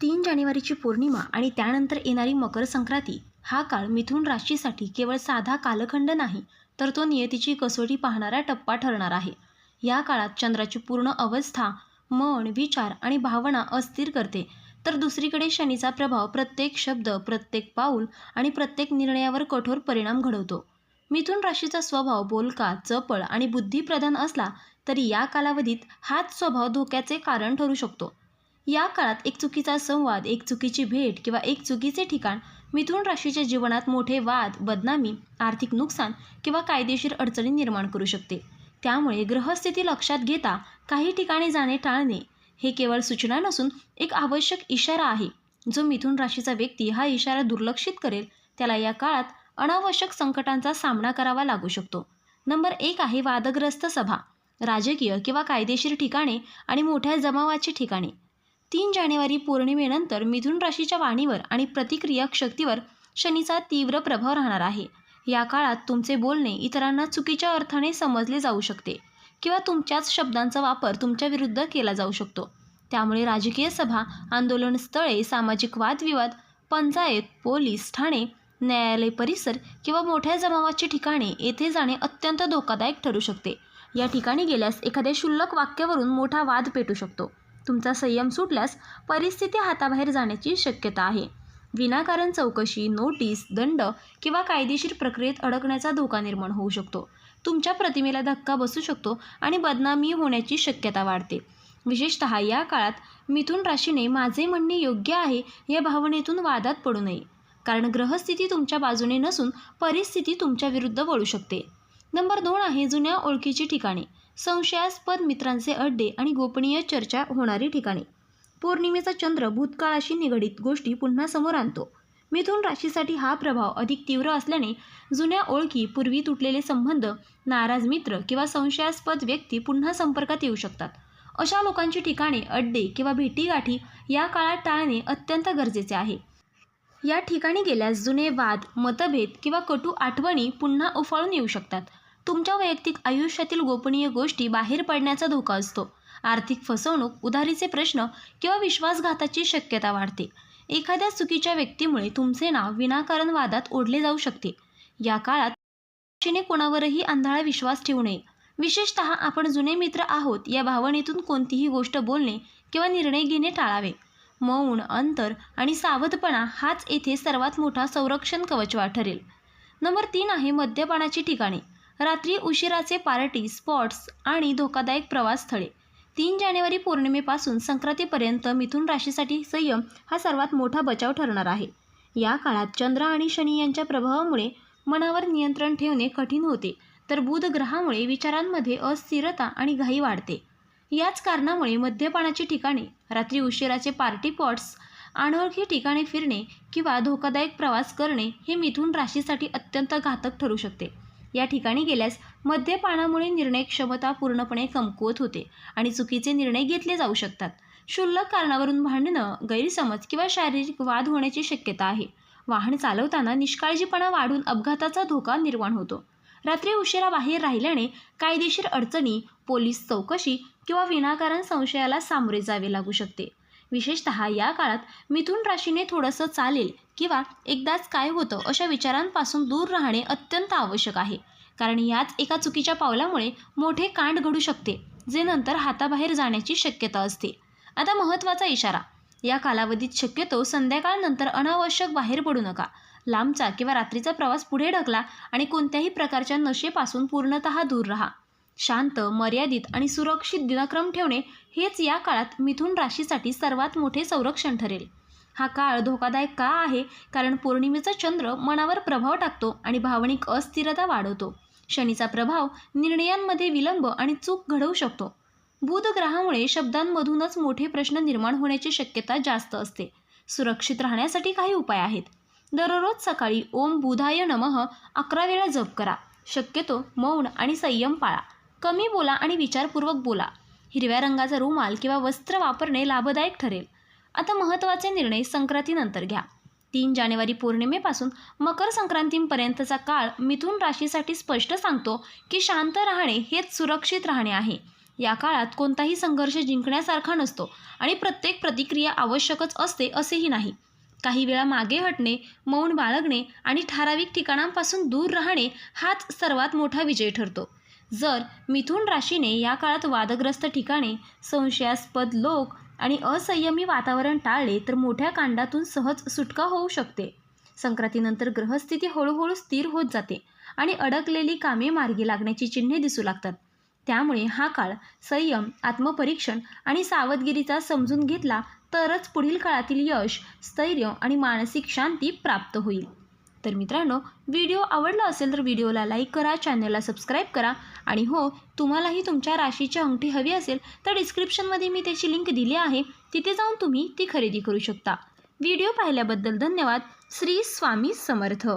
तीन जानेवारीची पौर्णिमा आणि त्यानंतर येणारी मकर संक्रांती हा काळ मिथुन राशीसाठी केवळ साधा कालखंड नाही तर तो नियतीची कसोटी पाहणारा टप्पा ठरणार आहे. या काळात चंद्राची पूर्ण अवस्था मन विचार आणि भावना अस्थिर करते. तर दुसरीकडे शनीचा प्रभाव प्रत्येक शब्द प्रत्येक पाऊल आणि प्रत्येक निर्णयावर कठोर परिणाम घडवतो. मिथुन राशीचा स्वभाव बोलका चपळ आणि बुद्धिप्रधान असला तरी या कालावधीत हाच स्वभाव धोक्याचे कारण ठरू शकतो. या काळात एक चुकीचा संवाद एक चुकीची भेट किंवा एक चुकीचे ठिकाण मिथुन राशीच्या जीवनात मोठे वाद बदनामी आर्थिक नुकसान किंवा कायदेशीर अडचणी निर्माण करू शकते. त्यामुळे ग्रहस्थिती लक्षात घेता काही ठिकाणी जाणे टाळणे हे केवळ सूचना नसून एक आवश्यक इशारा आहे. जो मिथुन राशीचा व्यक्ती हा इशारा दुर्लक्षित करेल त्याला या काळात अनावश्यक संकटांचा सामना करावा लागू शकतो. नंबर एक आहे वादग्रस्त सभा राजकीय किंवा कायदेशीर ठिकाणे आणि मोठ्या जमावाची ठिकाणे. तीन जानेवारी पौर्णिमेनंतर मिथुन राशीच्या वाणीवर आणि प्रतिक्रिया शक्तीवर शनीचा तीव्र प्रभाव राहणार आहे. या काळात तुमचे बोलणे इतरांना चुकीच्या अर्थाने समजले जाऊ शकते किंवा तुमच्याच शब्दांचा वापर तुमच्या विरुद्ध केला जाऊ शकतो. त्यामुळे राजकीय सभा आंदोलन स्थळे सामाजिक वादविवाद पंचायत पोलीस ठाणे न्यायालय परिसर किंवा मोठ्या जमावाची ठिकाणे येथे जाणे अत्यंत धोकादायक ठरू शकते. या ठिकाणी गेल्यास एखाद्या क्षुल्लक वाक्यावरून मोठा वाद पेटू शकतो. तुमचा संयम सुटल्यास परिस्थिती हाताबाहेर जाण्याची शक्यता आहे. विनाकारण चौकशी नोटीस दंड किंवा कायदेशीर प्रक्रियेत अडकण्याचा धोका निर्माण होऊ शकतो. तुमच्या प्रतिमेला धक्का बसू शकतो आणि बदनामी होण्याची शक्यता वाढते. विशेषत या काळात मिथुन राशीने माझे म्हणणे योग्य आहे या भावनेतून वादात पडू नये. कारण ग्रहस्थिती तुमच्या बाजूने नसून परिस्थिती तुमच्या विरुद्ध वळू शकते. नंबर दोन आहे जुन्या ओळखीची ठिकाणे. संशयास्पद मित्रांचे अड्डे आणि गोपनीय चर्चा होणारी ठिकाणे. पौर्णिमेचा चंद्र भूतकाळाशी निगडीत गोष्टी पुन्हा समोर आणतो. मिथुन राशीसाठी हा प्रभाव अधिक तीव्र असल्याने जुन्या ओळखी पूर्वी तुटलेले संबंध नाराज मित्र किंवा संशयास्पद व्यक्ती पुन्हा संपर्कात येऊ शकतात. अशा लोकांची ठिकाणे अड्डे किंवा भेटीगाठी या काळात टाळणे अत्यंत गरजेचे आहे. या ठिकाणी गेल्यास जुने वाद मतभेद किंवा कटू आठवणी पुन्हा उफाळून येऊ शकतात. तुमच्या वैयक्तिक आयुष्यातील गोपनीय गोष्टी बाहेर पडण्याचा धोका असतो. आर्थिक फसवणूक उधारीचे प्रश्न किंवा विश्वासघाताची शक्यता वाढते. एखाद्या चुकीच्या व्यक्तीमुळे तुमचे नाव विनाकारण वादात ओढले जाऊ शकते. या काळात दिशेने कोणावरही आंधळा विश्वास ठेवू नये. विशेषत आपण जुने मित्र आहोत या भावनेतून कोणतीही गोष्ट बोलणे किंवा निर्णय घेणे टाळावे. मौन अंतर आणि सावधपणा हाच येथे सर्वात मोठा संरक्षण कवचवा ठरेल. नंबर तीन आहे मद्यपानाची ठिकाणे. रात्री उशिराचे पार्टी स्पॉट्स आणि धोकादायक प्रवास स्थळे तीन जानेवारी पौर्णिमेपासून संक्रांतीपर्यंत मिथुन राशीसाठी संयम हा सर्वात मोठा बचाव ठरणार आहे. या काळात चंद्र आणि शनी यांच्या प्रभावामुळे मनावर नियंत्रण ठेवणे कठीण होते तर बुध ग्रहामुळे विचारांमध्ये अस्थिरता आणि घाई वाढते. याच कारणामुळे मद्यपानाची ठिकाणे रात्री उशिराचे पार्टी पॉट्स अनोळखी ठिकाणी फिरणे किंवा धोकादायक प्रवास करणे हे मिथुन राशीसाठी अत्यंत घातक ठरू शकते. या ठिकाणी गेल्यास मद्यपानामुळे निर्णय क्षमता पूर्णपणे कमकुवत होते आणि चुकीचे निर्णय घेतले जाऊ शकतात. क्षुल्लक कारणावरून भांडणं गैरसमज किंवा शारीरिक वाद होण्याची शक्यता आहे. वाहन चालवताना निष्काळजीपणा वाढून अपघाताचा धोका निर्माण होतो. रात्री उशिरा बाहेर राहिल्याने कायदेशीर अडचणी पोलीस चौकशी किंवा विनाकारण संशयाला सामोरे जावे लागू शकते. विशेषत या काळात मिथुन राशीने थोडंसं चालेल किंवा एकदाच काय होतं अशा विचारांपासून दूर राहणे अत्यंत आवश्यक आहे. कारण याच एका चुकीच्या पावलामुळे मोठे कांड घडू शकते जे नंतर हाताबाहेर जाण्याची शक्यता असते. आता महत्त्वाचा इशारा. या कालावधीत शक्यतो संध्याकाळनंतर अनावश्यक बाहेर पडू नका. लांबचा किंवा रात्रीचा प्रवास पुढे ढकला आणि कोणत्याही प्रकारच्या नशेपासून पूर्णतः दूर राहा. शांत मर्यादित आणि सुरक्षित दिनक्रम ठेवणे हेच या काळात मिथुन राशीसाठी सर्वात मोठे संरक्षण ठरेल. हा काळ धोकादायक का आहे? कारण पौर्णिमेचा चंद्र मनावर प्रभाव टाकतो आणि भावनिक अस्थिरता वाढवतो. शनीचा प्रभाव निर्णयांमध्ये विलंब आणि चूक घडवू शकतो. बुध ग्रहामुळे शब्दांमधूनच मोठे प्रश्न निर्माण होण्याची शक्यता जास्त असते. सुरक्षित राहण्यासाठी काही उपाय आहेत. दररोज सकाळी ओम बुधाय नमः अकरा वेळा जप करा. शक्यतो मौन आणि संयम पाळा. कमी बोला आणि विचारपूर्वक बोला. हिरव्या रंगाचा रुमाल किंवा वस्त्र वापरणे लाभदायक ठरेल. आता महत्त्वाचे निर्णय संक्रांतीनंतर घ्या. तीन जानेवारी पौर्णिमेपासून मकर संक्रांतीपर्यंतचा काळ मिथुन राशीसाठी स्पष्ट सांगतो की शांत राहणे हेच सुरक्षित राहणे आहे. या काळात कोणताही संघर्ष जिंकण्यासारखा नसतो आणि प्रत्येक प्रतिक्रिया आवश्यकच असते असेही नाही. काही वेळा मागे हटणे मौन बाळगणे आणि ठराविक ठिकाणांपासून दूर राहणे हाच सर्वात मोठा विजय ठरतो. जर मिथुन राशीने या काळात वादग्रस्त ठिकाणे संशयास्पद लोक आणि असंयमी वातावरण टाळले तर मोठ्या कांडातून सहज सुटका होऊ शकते. संक्रांतीनंतर ग्रहस्थिती हळूहळू स्थिर होत जाते आणि अडकलेली कामे मार्गी लागण्याची चिन्हे दिसू लागतात. त्यामुळे हा काळ संयम आत्मपरीक्षण आणि सावधगिरीचा समजून घेतला तरच पुढील काळातील यश स्थैर्य आणि मानसिक शांती प्राप्त होईल. तर मित्रांनो व्हिडिओ आवडला असेल तर व्हिडिओला लाईक करा चॅनलला सबस्क्राईब करा. आणि हो तुम्हालाही तुमच्या राशीची अंगठी हवी असेल तर डिस्क्रिप्शनमध्ये मी त्याची लिंक दिली आहे. तिथे जाऊन तुम्ही ती खरेदी करू शकता. व्हिडिओ पाहिल्याबद्दल धन्यवाद. श्री स्वामी समर्थ.